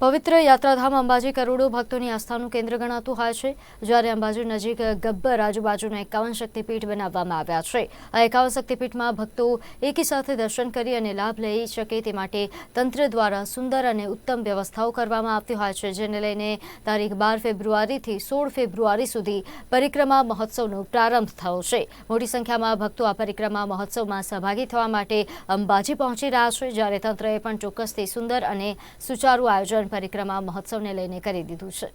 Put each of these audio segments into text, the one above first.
પવિત્ર યાત્રાધામ અંબાજી કરોડો ભક્તોની આસ્થાનું કેન્દ્ર ગણાતું હોય છે, જ્યારે અંબાજી નજીક ગબ્બર આજુબાજુના એકાવન શક્તિપીઠ બનાવવામાં આવ્યા છે. આ એકાવન શક્તિપીઠમાં ભક્તો એકી સાથે દર્શન કરી અને લાભ લઈ શકે તે માટે તંત્ર દ્વારા સુંદર અને ઉત્તમ વ્યવસ્થાઓ કરવામાં આવતી હોય છે, જેને લઈને તારીખ બાર ફેબ્રુઆરીથી સોળ ફેબ્રુઆરી સુધી પરિક્રમા મહોત્સવનો પ્રારંભ થયો છે. મોટી સંખ્યામાં ભક્તો આ પરિક્રમા મહોત્સવમાં સહભાગી થવા માટે અંબાજી પહોંચી રહ્યા છે, જ્યારે તંત્રએ પણ ચોક્કસથી સુંદર અને સુચારુ આયોજન પરિક્રમા મહોત્સવને લઈને કરી દીધું છે.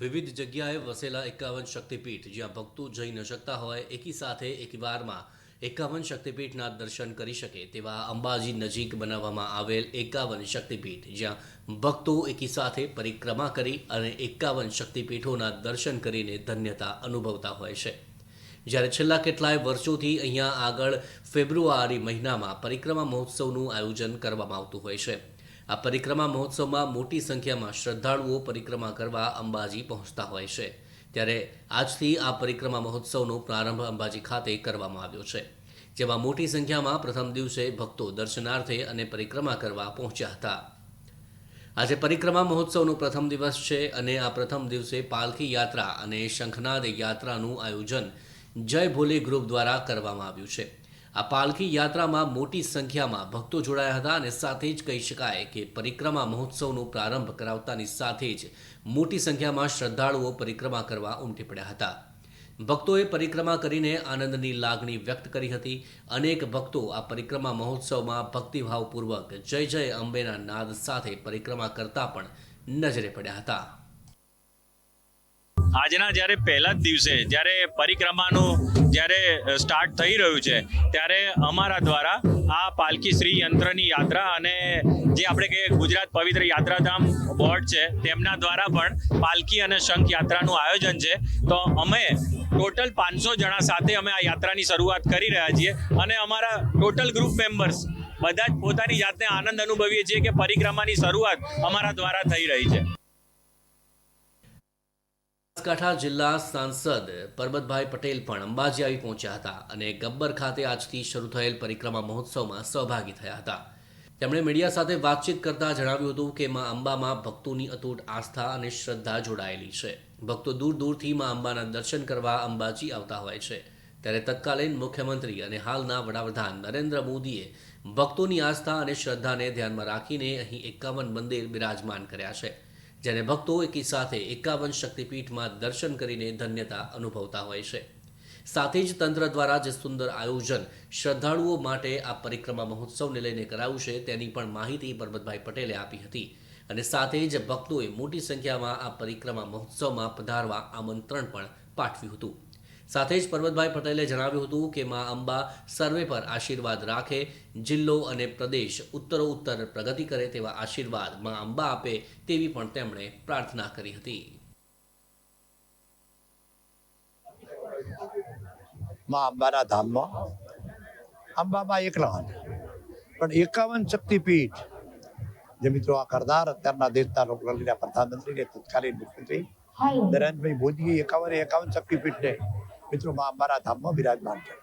વિવિધ જગ્યાએ વસેલા એકાવન શક્તિપીઠ, જ્યાં ભક્તો જઈ ન શકતા હોય, એકી સાથે એકવારમાં એકાવન શક્તિપીઠના દર્શન કરી શકે તેવા અંબાજી નજીક બનાવવામાં આવેલ એકાવન શક્તિપીઠ, જ્યાં ભક્તો એકી સાથે પરિક્રમા કરી અને એકાવન શક્તિપીઠોના દર્શન કરીને ધન્યતા અનુભવતા હોય છે. જ્યારે છેલ્લા કેટલાય વર્ષોથી અહીંયા આગળ ફેબ્રુઆરી મહિનામાં પરિક્રમા મહોત્સવનું આયોજન કરવામાં આવતું હોય છે. આ પરિક્રમા મહોત્સવમાં મોટી સંખ્યામાં શ્રદ્ધાળુઓ પરિક્રમા કરવા અંબાજી પહોંચતા હોય છે. ત્યારે આજથી આ પરિક્રમા મહોત્સવનો પ્રારંભ અંબાજી ખાતે કરવામાં આવ્યો છે. જેમાં મોટી સંખ્યામાં પ્રથમ દિવસે ભક્તો દર્શનાર્થે અને પરિક્રમા કરવા પહોંચ્યા હતા. આજે પરિક્રમા મહોત્સવનો પ્રથમ દિવસ છે અને આ પ્રથમ દિવસે પાલખી યાત્રા અને શંખનાદ યાત્રાનું આયોજન જય ભોલે ગ્રુપ દ્વારા કરવામાં આવ્યું છે. આ પાલખી યાત્રામાં મોટી સંખ્યામાં ભક્તો જોડાયા હતા અને સાથે જ કહી શકાય કે પરિક્રમા મહોત્સવનો પ્રારંભ કરાવતાની સાથે જ મોટી સંખ્યામાં શ્રદ્ધાળુઓ પરિક્રમા કરવા ઉમટી પડ્યા હતા. ભક્તોએ પરિક્રમા કરીને આનંદની લાગણી વ્યક્ત કરી હતી. અનેક ભક્તો આ પરિક્રમા મહોત્સવમાં ભક્તિભાવપૂર્વક જય જય અંબેના નાદ સાથે પરિક્રમા કરતા પણ નજરે પડ્યા હતા. આજના જ્યારે પહેલા જ દિવસે, જ્યારે પરિક્રમાનું જ્યારે સ્ટાર્ટ થઈ રહ્યું છે, ત્યારે અમારા દ્વારા આ પાલકી શ્રી યંત્રની યાત્રા અને જે આપણે કહીએ ગુજરાત પવિત્ર યાત્રાધામ બોર્ડ છે, તેમના દ્વારા પણ પાલકી અને શંખ યાત્રાનું આયોજન છે. તો અમે ટોટલ પાંચસો જણા સાથે અમે આ યાત્રાની શરૂઆત કરી રહ્યા છીએ અને અમારા ટોટલ ગ્રુપ મેમ્બર્સ બધા જ પોતાની જાતને આનંદ અનુભવીએ છીએ કે પરિક્રમાની શરૂઆત અમારા દ્વારા થઈ રહી છે. બનાસકાંઠા જિલ્લા સાંસદ પરબતભાઈ પટેલ પણ અંબાજી આવી પહોંચ્યા હતા અને ગબ્બર ખાતે આજથી શરૂ થયેલ પરિક્રમા મહોત્સવમાં સહભાગી થયા હતા. તેમણે મીડિયા સાથે વાતચીત કરતા જણાવ્યું હતું કે મા અંબામાં ભક્તોની અતૂટ આસ્થા અને શ્રદ્ધા જોડાયેલી છે. ભક્તો દૂર દૂરથી મા અંબાના દર્શન કરવા અંબાજી આવતા હોય છે. ત્યારે તત્કાલીન મુખ્યમંત્રી અને હાલના વડાપ્રધાન નરેન્દ્ર મોદીએ ભક્તોની આસ્થા અને શ્રદ્ધાને ધ્યાનમાં રાખીને અહીં એકાવન મંદિર બિરાજમાન કર્યા છે. જેને ભક્તો એકી સાથે એકાવન શક્તિપીઠમાં દર્શન કરીને ધન્યતા અનુભવતા હોય છે. સાથે જ તંત્ર દ્વારા જે સુંદર આયોજન શ્રદ્ધાળુઓ માટે આ પરિક્રમા મહોત્સવને લઈને કરાયું છે, તેની પણ માહિતી પરબતભાઈ પટેલે આપી હતી. અને સાથે જ ભક્તોએ મોટી સંખ્યામાં આ પરિક્રમા મહોત્સવમાં પધારવા આમંત્રણ પણ પાઠવ્યું હતું. સાથે જ પર્વતભાઈ પટેલે જણાવ્યું હતું કે મા અંબા સર્વે પર આશીર્વાદ રાખે જિલ્લો અને પ્રદેશ ઉત્તરોત્તર પ્રગતિ કરે તેવા આશીર્વાદ મા અંબા આપે તેવી પણ તેમણે પ્રાર્થના કરી હતી. માં અંબાના ધામમાં અંબામાં એકલા પણ એકાવન શક્તિપીઠ જે મિત્રો આ કરનાર અત્યારના દેશના લોકલાલીના પ્રધાનમંત્રી ને તત્કાલીન મુખ્યમંત્રી નરેન્દ્રભાઈ મોદીએ એકાવન એકાવન શક્તિપીઠને મિત્રો, માં અંબાના ધામમાં બિરાજમાન છે.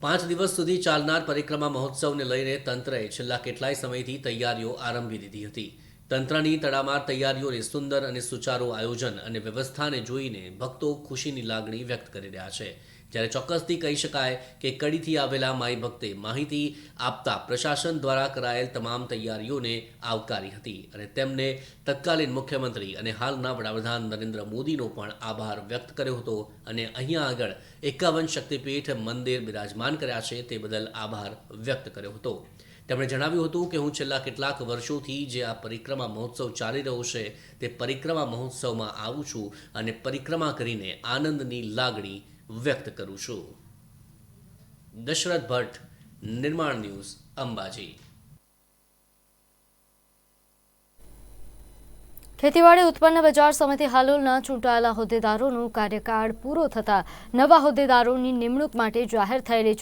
પાંચ દિવસ સુધી ચાલનાર પરિક્રમા મહોત્સવને લઈને તંત્રએ છેલ્લા કેટલાય સમયથી તૈયારીઓ આરંભી દીધી હતી. તંત્રની તડામાર તૈયારીઓને સુંદર અને સુચારું આયોજન અને વ્યવસ્થાને જોઈને ભક્તો ખુશીની લાગણી વ્યક્ત કરી રહ્યા છે. જ્યારે ચોક્કસથી કહી શકાય કે કડીથી આવેલા માઈ ભક્તે માહિતી આપતા પ્રશાસન દ્વારા કરાયેલ તમામ તૈયારીઓને આવકારી હતી અને તેમને તત્કાલીન મુખ્યમંત્રી અને હાલના વડાપ્રધાન નરેન્દ્ર મોદીનો પણ આભાર વ્યક્ત કર્યો હતો અને અહીંયા આગળ એકાવન શક્તિપીઠ મંદિર બિરાજમાન કર્યા છે તે બદલ આભાર વ્યક્ત કર્યો હતો. તેમણે જણાવ્યું હતું કે હું છેલ્લા કેટલાક વર્ષોથી જે આ પરિક્રમા મહોત્સવ ચાલી રહ્યો છે તે પરિક્રમા મહોત્સવમાં આવું છું અને પરિક્રમા કરીને આનંદની લાગણી વ્યક્ત કરું છું. દશરથ ભટ્ટ, નિર્માણ ન્યૂઝ, અંબાજી. ખેતીવાડી ઉત્પન્ન બજાર સમિતિ હાલોલના ચૂંટાયેલા હોદ્દેદારોનો કાર્યકાળ પૂરો થતાં નવા હોદ્દેદારોની નિમણૂક માટે જાહેર થયેલી